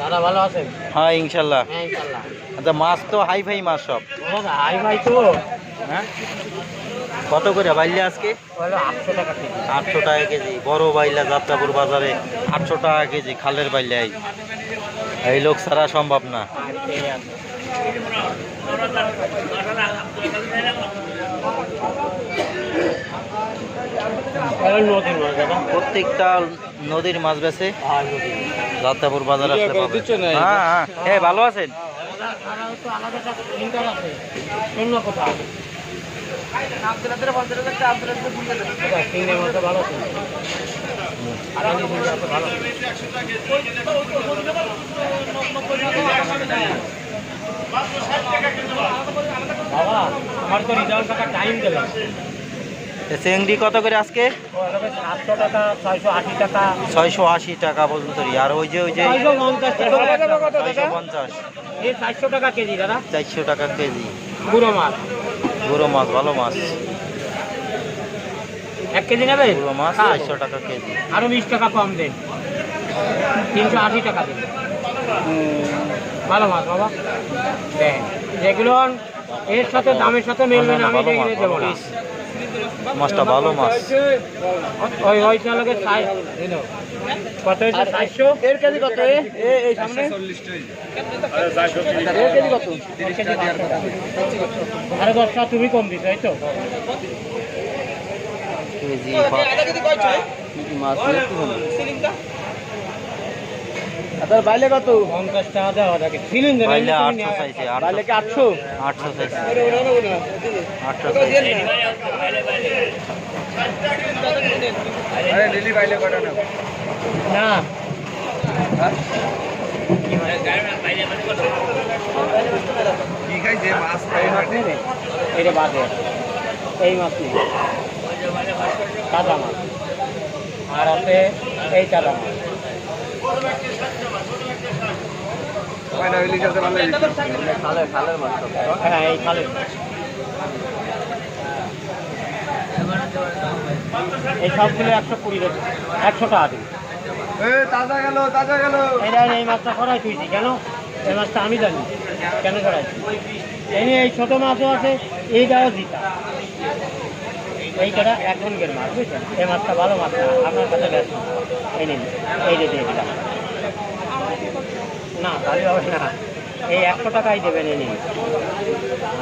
দাদা ভালো আছেন? হ্যাঁ ইনশাল্লাহ। হ্যাঁ আচ্ছা মাছ তো হাই ফাই মাছ সব। হাই ভাই তো। হ্যাঁ? কত করে বাইলে আজকে? আটশো টাকা কেজি। বড় বাইলা যাত্রাপুর বাজারে আটশো টাকা কেজি খালের বাইলে এই লোক ছাড়া সম্ভব না আর এই আছে। হলো নদীর মাছ দাদা প্রত্যেকটা নদীর মাছ বেছে নদীর যাত্রাপুর বাজার আসতে হ্যাঁ হ্যাঁ হ্যাঁ ভালো আছেন? বাবা আমার তো রিজাল্ট টাকা টাইম দিলাম চিংড়ি কত করে আজকে? টাকা ছয়শো আশি টাকা পর্যন্ত আর ওই যে ওই যে পঞ্চাশ চারশো টাকা কেজি দাদা। চারশো টাকা কেজি। গুঁড়ো মাছ। গুঁড়ো মাছ ভালো মাছ। এক কেজি নেবে গুঁড়ো মাছ হ্যাঁ। চারশো টাকা কেজি। আরও বিশ টাকা কম দেন। তিনশো আশি টাকা দিন। ভালো মাছ বাবা। দেন। যেগুলো এর সাথে দামের সাথে মিলবে না আমি দেবো না। মাছটা ভালো মাছ। ওই লোকের সাইজ কত হয়েছে? চারশো? এর কেজি কত? এই সামনে। এর কেজি কত? আরে দশটা তুমি কম দিছো এই তো। কেজি মাছ। আপনার বাইলে কত? পঞ্চাশ টাকা দেওয়া থাকে ফিলিং বাইলে আটশো চাইছে বাইলে কি আটশো? আটশো চাইছে আটশো চাইছে না। নেবে এটা বাদে এই মাছ নেই। তাজা মাছ। আর আছে এই তাজা মাছ। এই খালের মাছ। এই সবগুলো একশো কুড়ি একশো টাকা দিন। তাজা গেল তাজা গেল। এটা এই মাছটা করাই তুইছি? কেন? এই মাছটা আমি জানি। কেন করাইছি এই এই ছোটো মাছও আছে এইটাও জিতা। এইটা এক ঘন্টের মাছ বুঝছেন? এই মাছটা ভালো মাছটা আপনার কাছে ব্যস্ত। এই নিন এই যে দিয়ে দিলাম। না তাহলে হবে না এই একশো টাকাই দেবেন এই নিন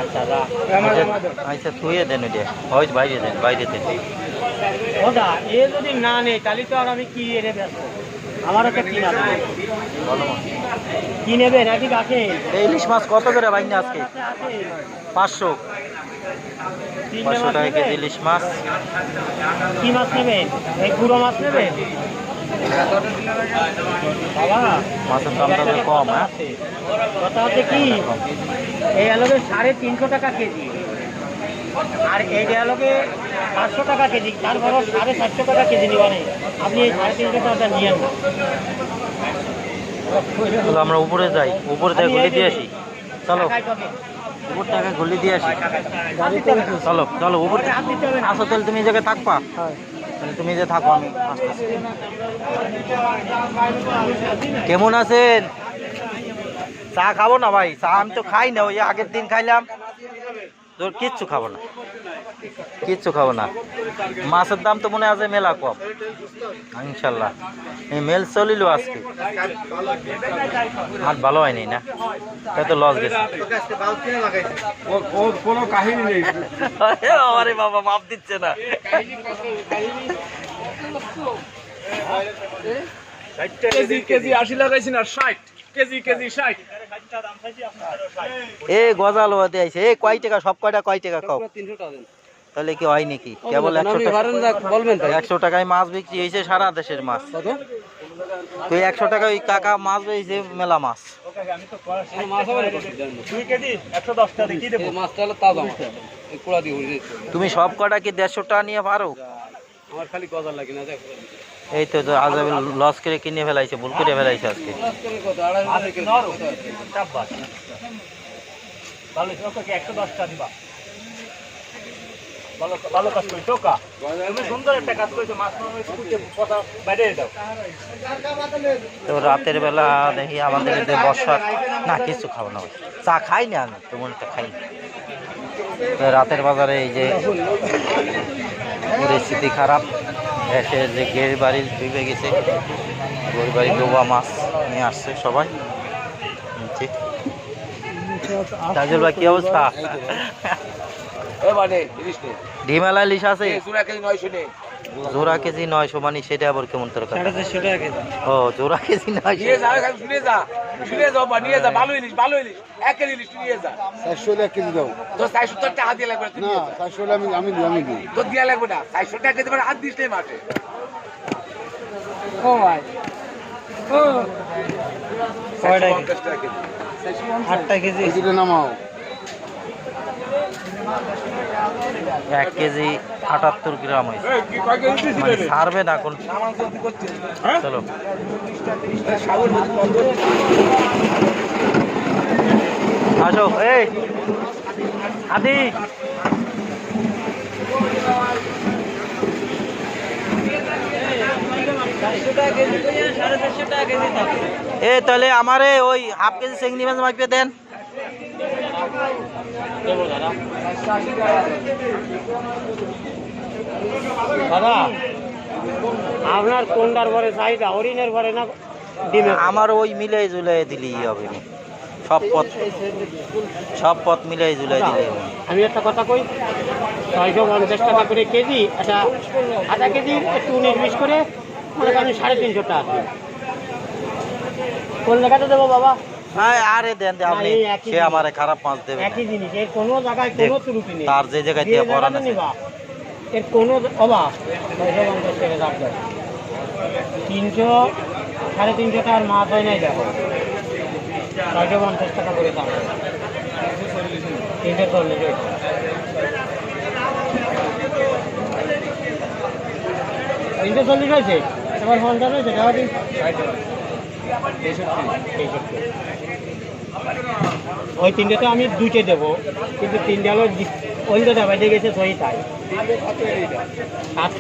আচ্ছা আচ্ছা থুয়ে দেন ওই যে হয় বাইরে দেন বাইরে দেন। ওটা এ যদি না নেই তাহলে তো আর আমি কি এনে ব্যস্ত। ভালো কি নাকি এই ইলিশ মাছ কত করে বাইনে আজকে? আছে। পাঁচশো। পাঁচশো টাকা কেজি ইলিশ মাছ কি মাছ নেবেন এই গুঁড়ো মাছ নেবেন মাছের দামটা তো কম হ্যাঁ? কথা হচ্ছে কি এই আলোকে সাড়ে তিনশো টাকা কেজি আর এই আলোকে পাঁচশো টাকা কেজি তারপর সাড়ে টাকা কেজি নিবানে। আপনি এই সাড়ে তিনশো টাকা নিয়েন না। আমরা উপরে যাই উপরে থেকে গুলি দিয়ে আসি। চলো। উপর থেকে গুলি দিয়ে আসি। চলো চলো উপর। আসো তাহলে তুমি এই জায়গায় থাকবা। তাহলে তুমি যে থাকো, আমি কেমন আছেন? চা খাব না ভাই, চা আমি তো খাই না, ওই আগের দিন খাইলাম। তোর কিচ্ছু খাব না। কিচ্ছু খাব না। মাছের দাম তো মনে আছে মেলা কম। ইনশাল্লাহ। এই মেল চলিল আজকে। হাট ভালো হয়নি না? তাই তো লস গেছে। কোনো কাহিনী আরে বাবা, মাপ দিচ্ছে না। কেজি কেজি আশি লাগাইছি না, ষাট। কেজি কেজি ষাট। এ গজাল হতে আইছে। এ কয় টাকা? সব কয়টা কয় টাকা খাও তাহলে কি হয় নাকি? কেবল টাকা বলবেন টাকায় মাছ বিক্রি হয়েছে সারা দেশের মাছ। তুই একশো টাকা ওই কাকা মাছ হয়েছে মেলা মাছ। দুই কেজি একশো দশ টাকা কি দেবো? মাছটা হলো তাজা মাছ। কুড়া দিয়ে তুমি সব কটা কি দেড়শো টাকা নিয়ে পারো? আমার খালি গজাল লাগে না দেখো। এই তো তো আজ লস করে কিনে ফেলাইছে, ভুল করে ফেলাইছে আজকে। তো রাতের বেলা দেখি আমাদের এতে বর্ষা, না, কিছু খাব না। চা খাই না আমি, তেমন একটা খাই রাতের বাজারে এই যে পরিস্থিতি খারাপ এসে যে গের বাড়ির ডুবে গেছে গের বাড়ির ডোবা মাছ নিয়ে আসছে সবাই। নিচে। তাজুল ভাই কি অবস্থা? ডিমেলা আছে? নয়শো নে জোড়া কেজি নয়শো মানে সেটা আবার কেমন কেজি। ও জোড়া কেজি নয়শো। তোর তোর তোর আটটা কেজি। নামাও। এক কেজি আটাত্তর গ্রাম হয়েছে। মানে ছাড়বে না কোন চলো। আসো এই আদি। এ তাহলে আমারে ওই হাফ কেজি চেংড়ি মাছ মাপিয়ে দেন। দেবো দাদা। দাদা আপনার কোনটার পরে চাহিদা হরিণের পরে না ডিমের আমার ওই মিলে জুলাই দিলেই হবে সব পথ সব পথ মিলাই জুলাই হবে আমি একটা কথা কই ছয়শো পঞ্চাশ টাকা করে কেজি একটা আধা কেজি একটু উনিশ বিশ করে মনে করেন সাড়ে তিনশো টাকা। কোন জায়গাতে দেবো বাবা? আরে দেন দেন আপনি না, এই একই সে জিনিস। খারাপ মাছ দেবে একই জিনিস এর কোনো জায়গায় কোনো ত্রুটি নেই। তার যে জায়গায় দিয়ে পড়ানো জায়গাতে আছে। নিবা, এর কোনো অভাব ছয়শো পঞ্চাশ টাকা দাম দেয় তিনশো সাড়ে তিনশো টাকার মাছ হয় নাই দেখো। ছয়শো পঞ্চাশ টাকা করে দাম। তিনশো চল্লিশ। তিনশো চল্লিশ হয়েছে? এবার পঞ্চাশ হয়েছে টাকা দিন। ওই তিনটেতে আমি দুইটে দেবো কিন্তু তিনটে হলো তো দাবাইতে গেছে তাই। সাতশো